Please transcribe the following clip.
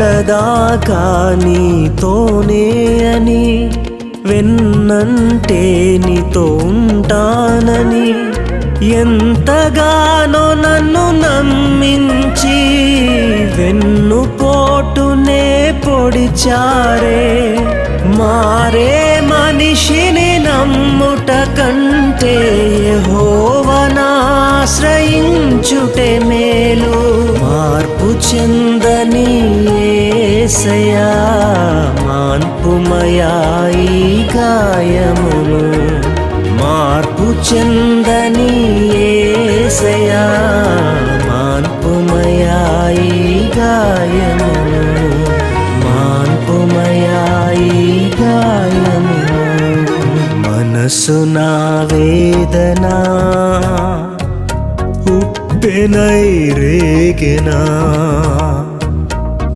ఎక్కడదాకా నీతోనే అని వెన్నంటే నీతో ఉంటానని ఎంతగానో నన్ను నమ్మించి వెన్నుపోటునే పొడిచారే మారే మనిషిని నమ్ముట కంటే యెహోవనాశ్రయించుటే ఏసయా మాన్పుమయా ఈ గాయమును మార్పు చెందని ఏసయా మాన్పుమయా ఈ గాయమును మాన్పుమయా ఈ గాయమును మనసు నా వేదనా ఉప్పెనై రేగనా.